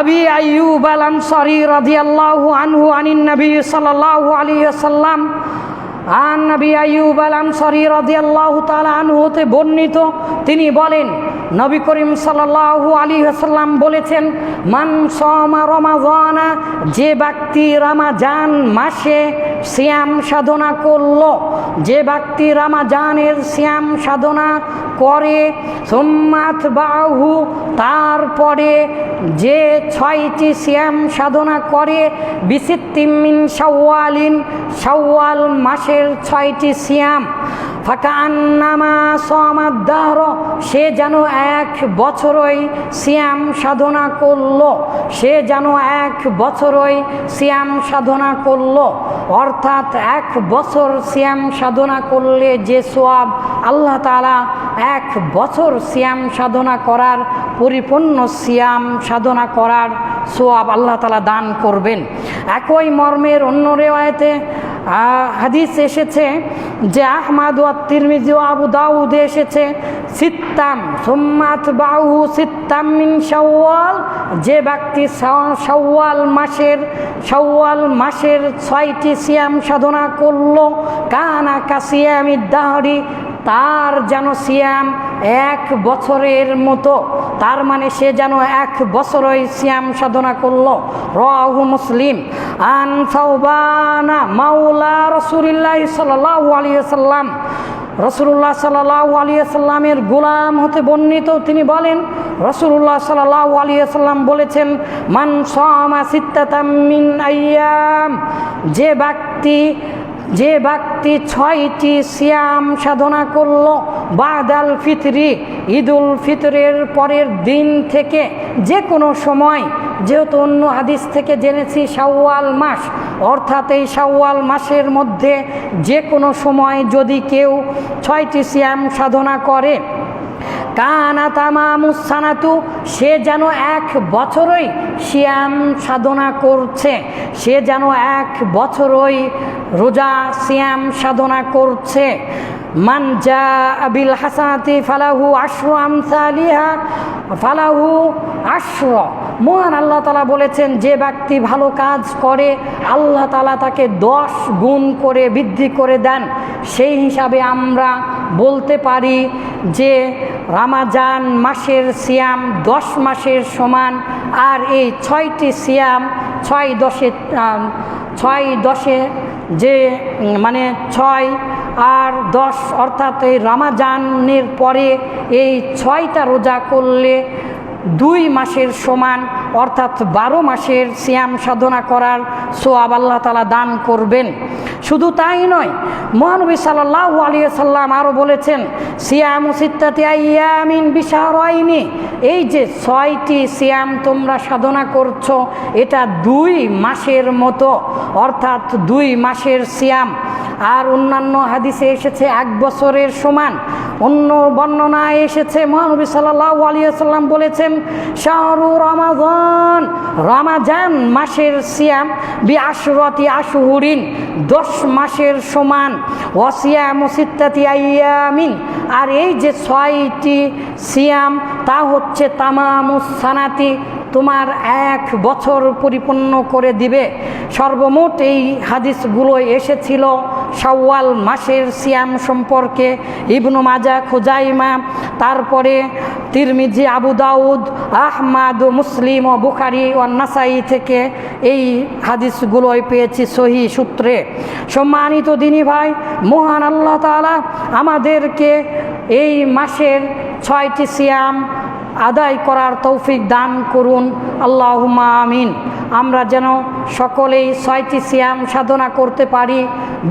আবি আইব আল আনসারি রাদিয়াল্লাহু আনহু আনিন নবী সাল্লাল্লাহু আলাইহি ওয়াসাল্লাম। আন নবী আইব আল আনসারি রাদিয়াল্লাহু তাআলা আনহুতে বর্ণিত, তিনি বলেন, নবী করিম সাল্লাল্লাহু আলাইহি ওয়াসাল্লাম বলেছেন, মান সামা রমাযানা যে ব্যক্তি রমাজান মাসে সিয়াম সাধনা করল, যে ব্যক্তি রামাজানের সিয়াম সাধনা করে সোম্মাথ বাহু তারপরে যে ছয়টি শ্যাম সাধনা করে বিসিত্তিমিন শাওয়ালিন, শাওয়াল মাসের ছয়টি সিয়াম। ফাঁকা আন্নামা সমাদ্দাহর সে যেন এক বছরই শ্যাম সাধনা করল। সে যেন এক বছরই শ্যাম সাধনা করল। অর্থাৎ এক বছর শ্যাম সাধনা করলে যে সোয়াব আল্লাহ তালা এক বছর শ্যাম সাধনা করার পরিপূর্ণ সিয়াম সাধনা করার সোয়াব আল্লাহ তালা দান করবেন। একই মর্মের অন্য রেওয়ায়তে হাদিস এসেছে যে আহমাদ তিরমিজি ও আবু দাউদ এসেছে, সিত্তাম সোম্মাত বাহু সিত্তাম মিন শাওয়াল। যে ব্যক্তি শাওয়াল মাসের শাওয়াল মাসের ছয়টি সিয়াম সাধনা করল, কানা কাসিয়ামি দাহরি, তার যেন সিয়াম এক বছরের মতো। তার মানে সে যেন এক বছরই সিয়াম সাধনা করল। রাহু মুসলিম। আন সাউবানা মাওলা রসুলিল্লাহ সাল্লাহ আলিয়াল্লাম রসুল্লাহ সাল্লাহ আলিয়াল্লামের গোলাম হতে বর্ণিত তিনি বলেন রসুল্লাহ সাল্লাহ আলিয়াল্লাম বলেছেন, মান সমা সিত্তাতামিন আয়াম যে ব্যক্তি যে ব্যক্তি ছয়টি সিয়াম সাধনা করল, বাদাল ফিতরি, ঈদুল ফিতরের পরের দিন থেকে যে কোনো সময়, যেহেতু অন্য হাদিস থেকে জেনেছি শাওয়াল মাস, অর্থাৎ এই শাওয়াল মাসের মধ্যে যে কোনো সময় যদি কেউ ছয়টি সিয়াম সাধনা করে কানা তামামুসানাতু সে যেন এক বছরই শ্যাম সাধনা করছে। সে যেন এক বছরই রোজা শ্যাম সাধনা করছে। মান যা আবিল হাসানাতি ফালাহু আশ্র আমসালিহা, ফালাহু আশ্র। মহান আল্লাহ তালা বলেছেন, যে ব্যক্তি ভালো কাজ করে, আল্লাহ তালা তাকে দশ গুণ করে বৃদ্ধি করে দেন। সেই হিসাবে আমরা বলতে পারি যে, রামাজান মাসের সিয়াম দশ মাসের সমান, আর এই ছয়টি সিয়াম, ছয় দশে ছয় দশে যে মানে ছয় আর দশ, অর্থাৎ এই রামাজানের পরে এই ছয়টা রোজা করলে দুই মাসের সমান অর্থাৎ বারো মাসের সিয়াম সাধনা করার সোয়াব আল্লাহ তালা দান করবেন। শুধু তাই নয়, মহানবী সাল্লাহ আলিয়া সাল্লাম আরও বলেছেন, সিয়াম সিত্তাতি আইয়ামিন বিশাহরাইনি এই যে ছয়টি সিয়াম তোমরা সাধনা করছ, এটা দুই মাসের মতো, অর্থাৎ দুই মাসের সিয়াম। আর অন্যান্য হাদিসে এসেছে এক বছরের সমান। অন্য বর্ণনায় এসেছে, মহানবী সাল্লাহ আলিয়াল্লাম বলেছেন, শাহরু রমাজান রমাজান। মাসের সিয়াম বি আশরতি আশুহুরিন, দশ মাসের সমান। ওয়াসিয়াম সিত্তাতি আইয়ামিন। আর এই যে ছয়টি সিয়াম, তা হচ্ছে তামামুসানাতি তোমার এক বছর পরিপূর্ণ করে দিবে। সর্বমোট এই হাদিসগুলো এসেছিল শাওয়াল মাসের সিয়াম সম্পর্কে ইবনু মাজা, খুজাইমা, তারপরে তিরমিজি, আবু দাউদ, আহমাদ, মুসলিম ও বুখারি ও নাসাই থেকে এই হাদিসগুলোই পেয়েছি সহি সূত্রে। সম্মানিত দিনী ভাই, মহান আল্লাহ তালা আমাদেরকে এই মাসের ছয়টি সিয়াম আদায় করার তৌফিক দান করুন। আল্লাহ আমিন। আমরা যেন সকলেই ছয়টি সিয়াম সাধনা করতে পারি।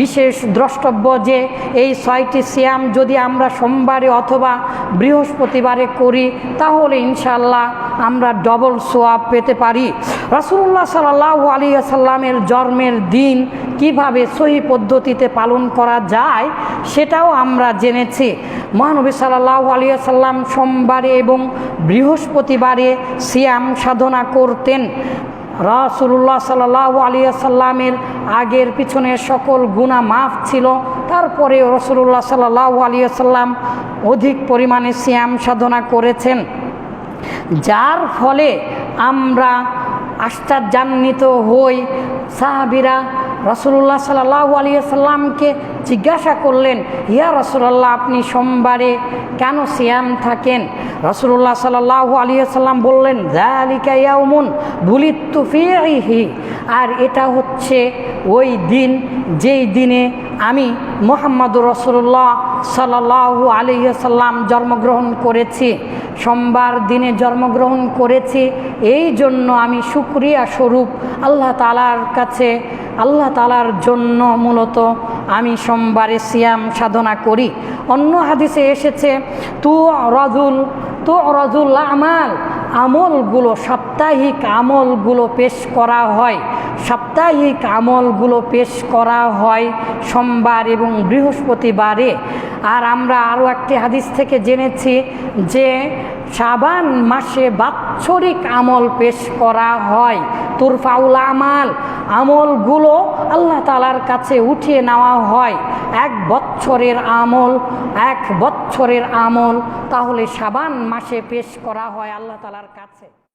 বিশেষ দ্রষ্টব্য যে এই ছয়টি সিয়াম যদি আমরা সোমবারে অথবা বৃহস্পতিবারে করি, তাহলে ইনশাল্লাহ আমরা ডবল সোয়াব পেতে পারি। রসুল্লাহ সাল্লাহ আলী আসাল্লামের জন্মের দিন কীভাবে সহি পদ্ধতিতে পালন করা যায়, সেটাও আমরা জেনেছি। মহানবী সাল্লাহ আলী আসাল্লাম সোমবারে এবং বৃহস্পতিবারে সিয়াম সাধনা করতেন। রাসুল্লাহ সাল্লাহ আলিয়াসাল্লামের আগের পিছনের সকল গুণা মাফ ছিল। তারপরে রসুল্লাহ সাল্লাহ আলিয়াসাল্লাম অধিক পরিমাণে সিয়াম সাধনা করেছেন। যার ফলে আমরা আশ্চর্যান্বিত হই। সাহাবিরা রসুল্লাহ সাল্লাহ আলিয়াল্লামকে জিজ্ঞাসা করলেন, ইয়া রসুল্লাহ আপনি সোমবারে কেন সিয়াম থাকেন? রসুল্লাহ সাল্লাহ আলিয়াল্লাম বললেন জালিকা ইয়াউমুন ভুলিত্তু ফিহি। আর এটা হচ্ছে ওই দিন, যেই দিনে আমি মোহাম্মদুর রসুল্লাহ সাল্লাহু আলিয়াল্লাম জন্মগ্রহণ করেছি। সোমবার দিনে জন্মগ্রহণ করেছি। এই জন্য আমি শুক্রিয়া স্বরূপ আল্লাহ তালার কাছে আল্লাহ তালার জন্য মূলত আমি সোমবারে সিয়াম সাধনা করি। অন্য হাদিসে এসেছে তু রজুল তো রজুল আমাল, আমলগুলো সাপ্তাহিক আমলগুলো পেশ করা হয়। সাপ্তাহিক আমলগুলো পেশ করা হয় সোমবার এবং বৃহস্পতিবারে। আর আমরা আরও একটি হাদিস থেকে জেনেছি যে, শাবান মাসে বাৎসরিক আমল পেশ করা হয়। তুরফাউল আমাল আমলগুলো আল্লাহ তালার কাছে উঠিয়ে নেওয়া হয়। এক বছরের আমল, এক বৎসরের আমল, তাহলে সাবান মাসে পেশ করা হয় আল্লাহ তালার কাছে।